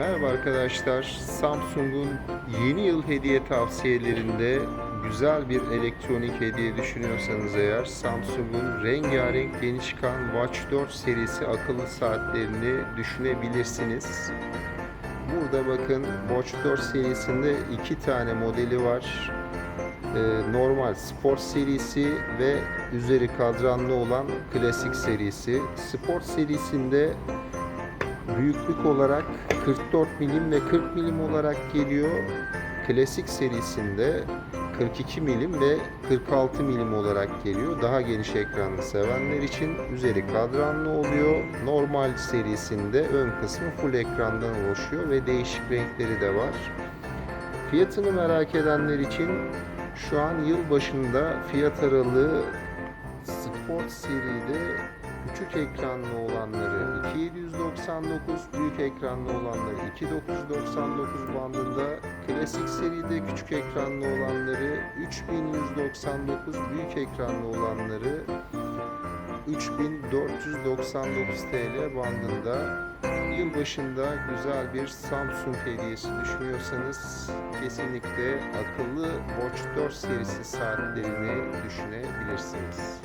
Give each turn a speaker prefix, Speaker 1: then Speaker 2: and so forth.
Speaker 1: Merhaba arkadaşlar. Samsung'un yeni yıl hediye tavsiyelerinde güzel bir elektronik hediye düşünüyorsanız eğer Samsung'un rengarenk yeni çıkan Watch 4 serisi akıllı saatlerini düşünebilirsiniz. Burada bakın Watch 4 serisinde iki tane modeli var. Ee, normal sport serisi ve üzeri kadranlı olan klasik serisi. Sport serisinde büyüklük olarak 44 milim ve 40 milim olarak geliyor. Klasik serisinde 42 milim ve 46 milim olarak geliyor. Daha geniş ekranlı sevenler için üzeri kadranlı oluyor. Normal serisinde ön kısmı full ekrandan oluşuyor ve değişik renkleri de var. Fiyatını merak edenler için şu an yıl başında fiyat aralığı Sport seride küçük ekranlı olanları 2799, büyük ekranlı olanları 2999 bandında, klasik seride küçük ekranlı olanları 3199, büyük ekranlı olanları 3499 TL bandında. Yılbaşında güzel bir Samsung hediyesi düşünüyorsanız kesinlikle akıllı Watch 4 serisi saatlerini düşünebilirsiniz.